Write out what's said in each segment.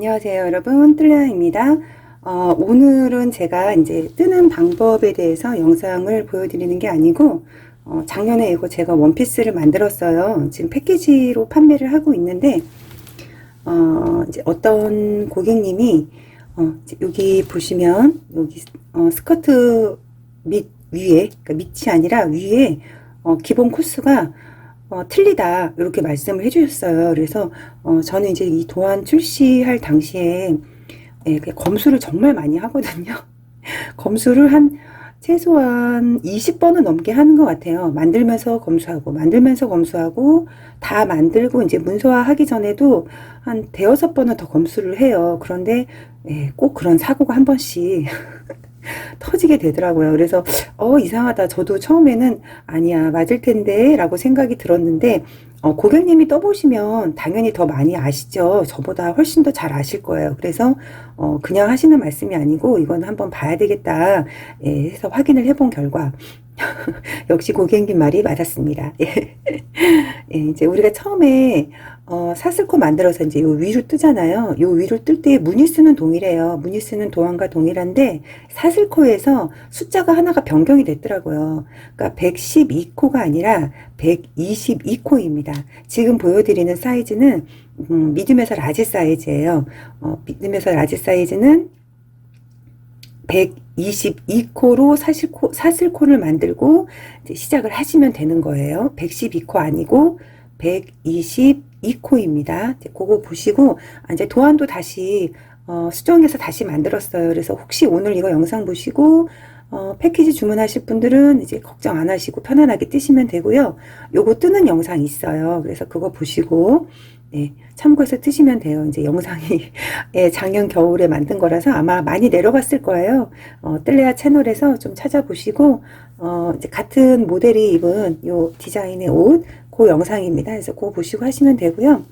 안녕하세요 여러분. 뜰라입니다. 어, 오늘은 제가 이제 뜨는 방법에 대해서 영상을 보여드리는 게 아니고 어, 작년에 이거 제가 원피스를 만들었어요. 지금 패키지로 판매를 하고 있는데 어, 이제 어떤 고객님이 어, 여기 보시면 여기 어, 스커트 밑 위에 그러니까 밑이 아니라 위에 어, 기본 코스가 어, 틀리다 이렇게 말씀을 해주셨어요. 그래서 어, 저는 이제 이 도안 출시할 당시에 예, 그 검수를 정말 많이 하거든요. 검수를 한 최소한 20번은 넘게 하는 것 같아요. 만들면서 검수하고 만들면서 검수하고 다 만들고 이제 문서화 하기 전에도 한 대여섯 번은 더 검수를 해요. 그런데 예, 꼭 그런 사고가 한 번씩 터지게 되더라고요. 그래서 어 이상하다. 저도 처음에는 아니야 맞을 텐데라고 생각이 들었는데 어, 고객님이 떠보시면 당연히 더 많이 아시죠. 저보다 훨씬 더 잘 아실 거예요. 그래서 어, 그냥 하시는 말씀이 아니고 이건 한번 봐야 되겠다 예, 해서 확인을 해본 결과 역시 고객님 말이 맞았습니다. 예, 예, 이제 우리가 처음에 어, 사슬코 만들어서 이제 요 위로 뜨잖아요. 요 위로 뜰 때 무늬 수는 동일해요. 무늬 수는 도안과 동일한데 사슬코에서 숫자가 하나가 변경이 됐더라고요. 그러니까 112코가 아니라 122코입니다. 지금 보여드리는 사이즈는 음, 미디움에서 라지 사이즈예요. 어, 미디움에서 라지 사이즈는 122코로 사슬코, 사슬코를 만들고 시작을 하시면 되는 거예요. 112코 아니고 122코입니다. 이제 그거 보시고 아, 이제 도안도 다시 어, 수정해서 다시 만들었어요. 그래서 혹시 오늘 이거 영상 보시고 어, 패키지 주문하실 분들은 이제 걱정 안 하시고 편안하게 뜨시면 되고요. 요거 뜨는 영상 있어요. 그래서 그거 보시고 네, 참고해서 뜨시면 돼요. 이제 영상이 예, 작년 겨울에 만든 거라서 아마 많이 내려갔을 거예요. 어, 뜰레아 채널에서 좀 찾아보시고 어, 이제 같은 모델이 입은 요 디자인의 옷, 그 영상입니다. 그래서 그거 보시고 하시면 되고요.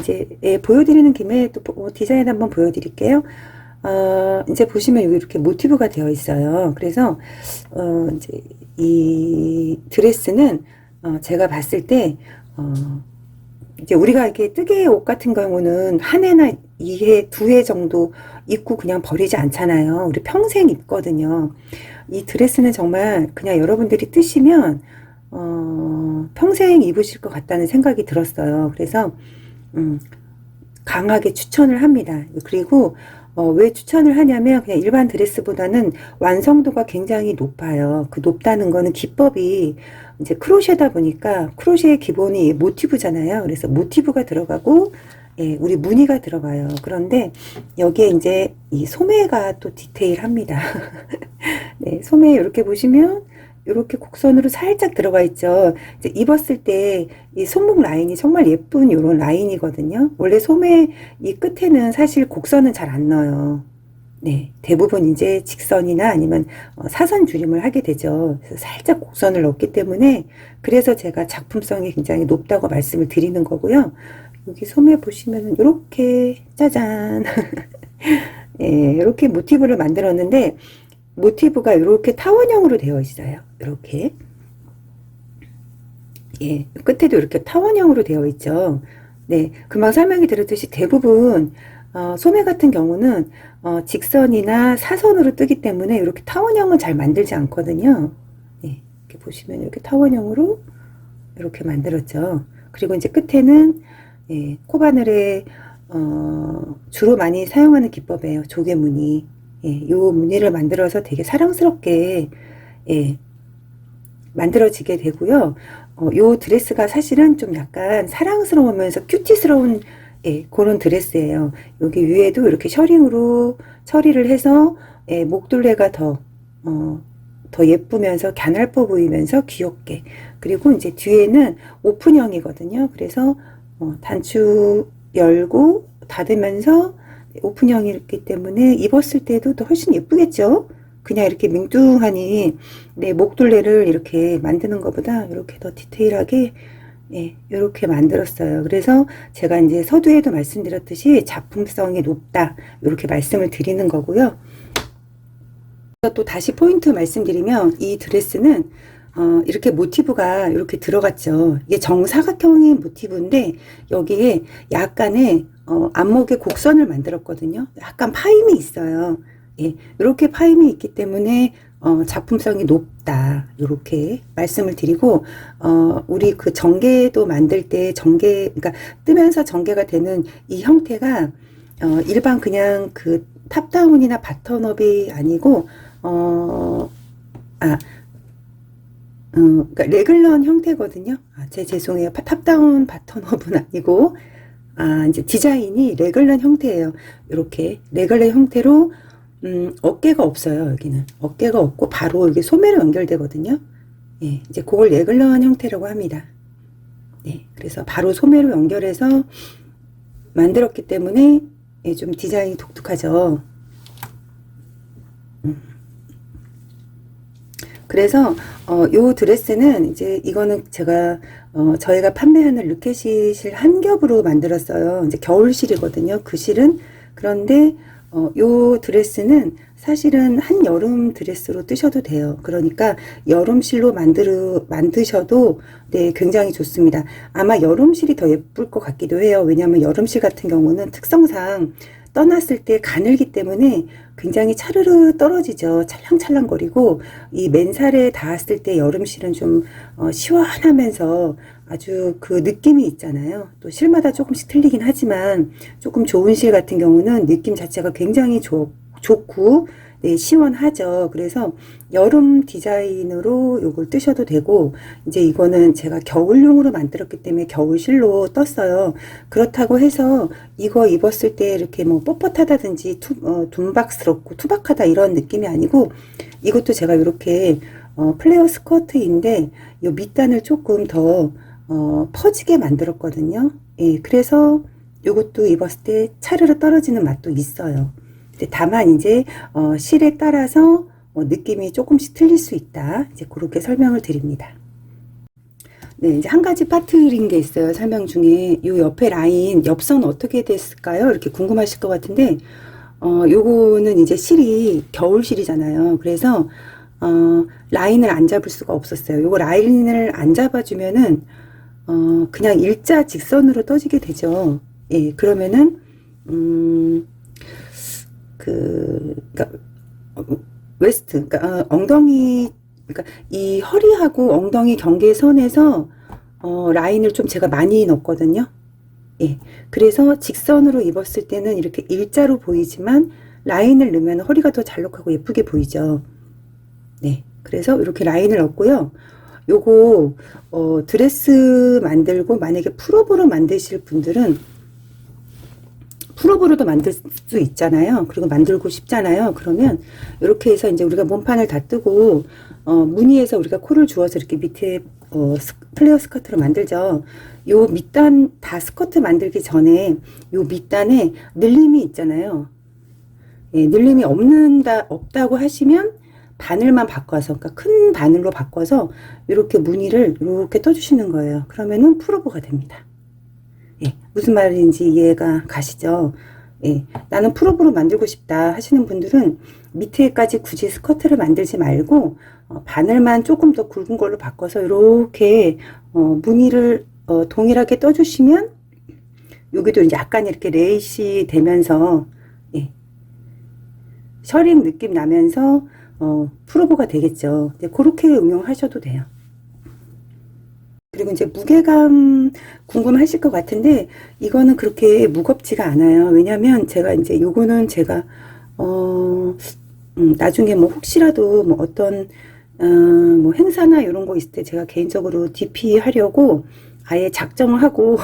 이제 예, 보여드리는 김에 또 보- 디자인 한번 보여드릴게요. 어, 이제 보시면 여기 이렇게 모티브가 되어 있어요. 그래서 어, 이제 이 드레스는 어, 제가 봤을 때 어, 이제 우리가 이렇게 뜨개 옷 같은 경우는 한 해나 이 해, 두 해 정도 입고 그냥 버리지 않잖아요. 우리 평생 입거든요. 이 드레스는 정말 그냥 여러분들이 뜨시면 어, 평생 입으실 것 같다는 생각이 들었어요. 그래서 음, 강하게 추천을 합니다. 그리고 어, 왜 추천을 하냐면 그냥 일반 드레스보다는 완성도가 굉장히 높아요. 그 높다는 거는 기법이 이제 크로셰다 보니까 크로셰의 기본이 모티브잖아요. 그래서 모티브가 들어가고 예, 우리 무늬가 들어가요. 그런데 여기에 이제 이 소매가 또 디테일합니다. 네, 소매 이렇게 보시면 이렇게 곡선으로 살짝 들어가 있죠. 이제 입었을 때 이 손목 라인이 정말 예쁜 이런 라인이거든요. 원래 소매 이 끝에는 사실 곡선은 잘 안 넣어요. 네, 대부분 이제 직선이나 아니면 어, 사선 줄임을 하게 되죠. 그래서 살짝 곡선을 넣기 때문에 그래서 제가 작품성이 굉장히 높다고 말씀을 드리는 거고요. 여기 소매 보시면은 이렇게 짜잔, 예, 이렇게 모티브를 만들었는데 모티브가 이렇게 타원형으로 되어 있어요. 이렇게. 예, 끝에도 이렇게 타원형으로 되어 있죠. 네, 금방 설명이 드렸듯이 대부분 어, 소매 같은 경우는 어, 직선이나 사선으로 뜨기 때문에 이렇게 타원형은 잘 만들지 않거든요. 네, 이렇게 보시면 이렇게 타원형으로 이렇게 만들었죠. 그리고 이제 끝에는 예, 코바늘에 어, 주로 많이 사용하는 기법이에요. 조개 무늬. 예, 요 무늬를 만들어서 되게 사랑스럽게 예, 만들어지게 되고요. 어, 요 드레스가 사실은 좀 약간 사랑스러우면서 큐티스러운 예, 그런 드레스예요. 여기 위에도 이렇게 셔링으로 처리를 해서 예, 목둘레가 더, 어, 더 예쁘면서 갸날뻐 보이면서 귀엽게. 그리고 이제 뒤에는 오픈형이거든요. 그래서 어, 단추 열고 닫으면서 오픈형이기 때문에 입었을 때도 더 훨씬 예쁘겠죠? 그냥 이렇게 맹뚱하니 내 목둘레를 이렇게 만드는 것보다 이렇게 더 디테일하게 예, 이렇게 만들었어요. 그래서 제가 이제 서두에도 말씀드렸듯이 작품성이 높다 이렇게 말씀을 드리는 거고요. 또 다시 포인트 말씀드리면 이 드레스는 어, 이렇게 모티브가 이렇게 들어갔죠. 이게 정사각형의 모티브인데 여기에 약간의 어, 안목의 곡선을 만들었거든요. 약간 파임이 있어요. 예, 이렇게 파임이 있기 때문에 어, 작품성이 높다. 이렇게 말씀을 드리고 어, 우리 그 전개도 만들 때 전개, 그러니까 뜨면서 전개가 되는 이 형태가 어, 일반 그냥 그 탑다운이나 바텀업이 아니고 어, 아, 어, 그러니까 레글런 형태거든요. 아, 제 죄송해요. 파- 탑다운 바텀업은 아니고 아, 이제 디자인이 레글런 형태예요. 이렇게 레글런 형태로 음, 어깨가 없어요. 여기는 어깨가 없고 바로 이게 소매로 연결되거든요. 예, 이제 그걸 레글런 형태라고 합니다. 네, 그래서 바로 소매로 연결해서 만들었기 때문에 예, 좀 디자인이 독특하죠. 음. 그래서 어, 요 드레스는 이제 이거는 제가 어, 저희가 판매하는 르켓시실 한 겹으로 만들었어요. 이제 겨울실이거든요. 그 실은 그런데 어, 요 드레스는 사실은 한 여름 드레스로 뜨셔도 돼요. 그러니까 여름실로 만들 만드셔도 네 굉장히 좋습니다. 아마 여름실이 더 예쁠 것 같기도 해요. 왜냐하면 여름실 같은 경우는 특성상 떠났을 때 가늘기 때문에 굉장히 차르르 떨어지죠. 찰랑찰랑거리고 이 맨살에 닿았을 때 여름실은 좀 어, 시원하면서 아주 그 느낌이 있잖아요. 또 실마다 조금씩 틀리긴 하지만 조금 좋은 실 같은 경우는 느낌 자체가 굉장히 좋, 좋고 네, 시원하죠. 그래서 여름 디자인으로 요걸 뜨셔도 되고 이제 이거는 제가 겨울용으로 만들었기 때문에 겨울실로 떴어요. 그렇다고 해서 이거 입었을 때 이렇게 뭐 뻣뻣하다든지 투, 어, 둔박스럽고 투박하다 이런 느낌이 아니고 이것도 제가 이렇게 어, 플레어 스커트인데 요 밑단을 조금 더 어, 퍼지게 만들었거든요. 예, 그래서 요것도 입었을 때 차르르 떨어지는 맛도 있어요. 다만 이제 어, 실에 따라서 어, 느낌이 조금씩 틀릴 수 있다. 이제 그렇게 설명을 드립니다. 네, 이제 한 가지 빠뜨린 게 있어요. 설명 중에 요 옆에 라인 옆선 어떻게 됐을까요? 이렇게 궁금하실 것 같은데 어, 요거는 이제 실이 겨울실이잖아요. 그래서 어, 라인을 안 잡을 수가 없었어요. 요거 라인을 안 잡아주면은 어, 그냥 일자 직선으로 떠지게 되죠. 예, 그러면은 음, 그, 그니까, 웨스트, 그니까, 어, 엉덩이, 그니까, 이 허리하고 엉덩이 경계선에서, 어, 라인을 좀 제가 많이 넣었거든요. 예. 그래서 직선으로 입었을 때는 이렇게 일자로 보이지만, 라인을 넣으면 허리가 더 잘록하고 예쁘게 보이죠. 네. 그래서 이렇게 라인을 넣었고요. 요거, 어, 드레스 만들고, 만약에 풀업으로 만드실 분들은, 풀업으로도 만들 수 있잖아요. 그리고 만들고 싶잖아요. 그러면 이렇게 해서 이제 우리가 몸판을 다 뜨고 어, 무늬에서 우리가 코를 주어서 이렇게 밑에 어, 스- 플레어 스커트로 만들죠. 요 밑단 다 스커트 만들기 전에 요 밑단에 늘림이 있잖아요. 예, 늘림이 없는다 없다고 하시면 바늘만 바꿔서 그러니까 큰 바늘로 바꿔서 이렇게 무늬를 이렇게 떠주시는 거예요. 그러면은 풀오버가 됩니다. 예, 무슨 말인지 이해가 가시죠? 예, 나는 풀업으로 만들고 싶다 하시는 분들은 밑에까지 굳이 스커트를 만들지 말고 어, 바늘만 조금 더 굵은 걸로 바꿔서 이렇게 어, 무늬를 어, 동일하게 떠주시면 여기도 약간 이렇게 레이시 되면서 예, 셔링 느낌 나면서 어, 풀오버가 되겠죠. 네, 그렇게 응용하셔도 돼요. 그리고 이제 무게감 궁금하실 것 같은데 이거는 그렇게 무겁지가 않아요. 왜냐면 제가 이제 요거는 제가 어 음, 나중에 뭐 혹시라도 뭐 어떤 어, 뭐 행사나 이런 거 있을 때 제가 개인적으로 DP 하려고 아예 작정을 하고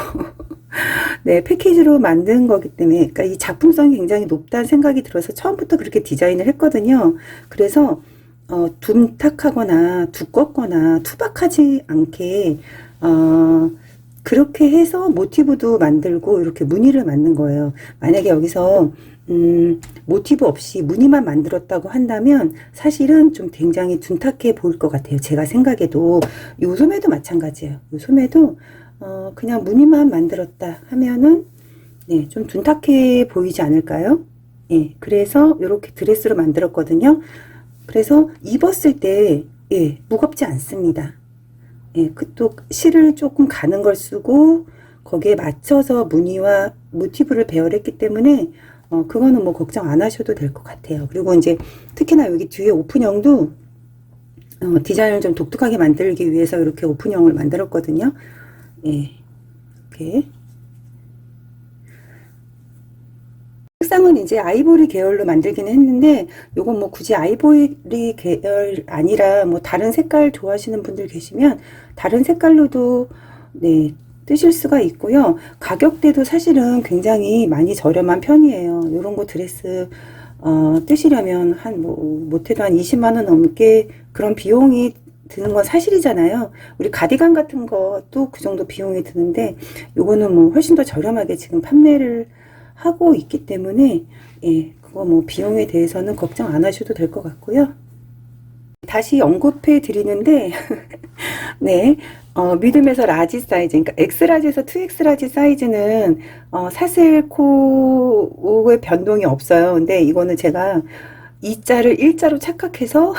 네 패키지로 만든 거기 때문에 그러니까 이 작품성이 굉장히 높다는 생각이 들어서 처음부터 그렇게 디자인을 했거든요. 그래서 어, 둔탁하거나 두껍거나 투박하지 않게 어, 그렇게 해서 모티브도 만들고 이렇게 무늬를 만든 거예요. 만약에 여기서 음, 모티브 없이 무늬만 만들었다고 한다면 사실은 좀 굉장히 둔탁해 보일 것 같아요. 제가 생각해도 요 소매도 마찬가지예요. 요 소매도 어, 그냥 무늬만 만들었다 하면은 네, 좀 둔탁해 보이지 않을까요? 예, 그래서 이렇게 드레스로 만들었거든요. 그래서 입었을 때 예, 무겁지 않습니다. 예, 그또 실을 조금 가는 걸 쓰고 거기에 맞춰서 무늬와 모티브를 배열했기 때문에 어, 그거는 뭐 걱정 안 하셔도 될 것 같아요. 그리고 이제 특히나 여기 뒤에 오픈형도 어, 디자인을 좀 독특하게 만들기 위해서 이렇게 오픈형을 만들었거든요. 예, 이렇게. 색상은 이제 아이보리 계열로 만들기는 했는데 요건 뭐 굳이 아이보리 계열 아니라 뭐 다른 색깔 좋아하시는 분들 계시면 다른 색깔로도 네 뜨실 수가 있고요. 가격대도 사실은 굉장히 많이 저렴한 편이에요. 요런 거 드레스 어, 뜨시려면 한 뭐 못해도 한 20만 원 넘게 그런 비용이 드는 건 사실이잖아요. 우리 가디건 같은 것도 그 정도 비용이 드는데 요거는 뭐 훨씬 더 저렴하게 지금 판매를 하고 있기 때문에 예, 그거 뭐 비용에 대해서는 걱정 안 하셔도 될 것 같고요. 다시 언급해 드리는데 네. 어, 믿음에서 라지 사이즈, 그러니까 X라지에서 2X라지 사이즈는 어, 사슬 코의 변동이 없어요. 근데 이거는 제가 2자를 1자로 착각해서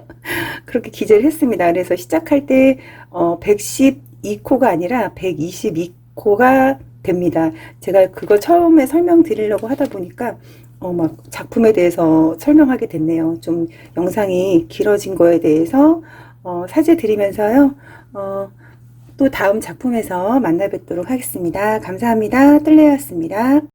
그렇게 기재를 했습니다. 그래서 시작할 때 어, 112코가 아니라 122코가 됩니다. 제가 그거 처음에 설명드리려고 하다 보니까 어, 막 작품에 대해서 설명하게 됐네요. 좀 영상이 길어진 거에 대해서 어, 사죄 드리면서요. 어, 또 다음 작품에서 만나 뵙도록 하겠습니다. 감사합니다. 뜰레였습니다.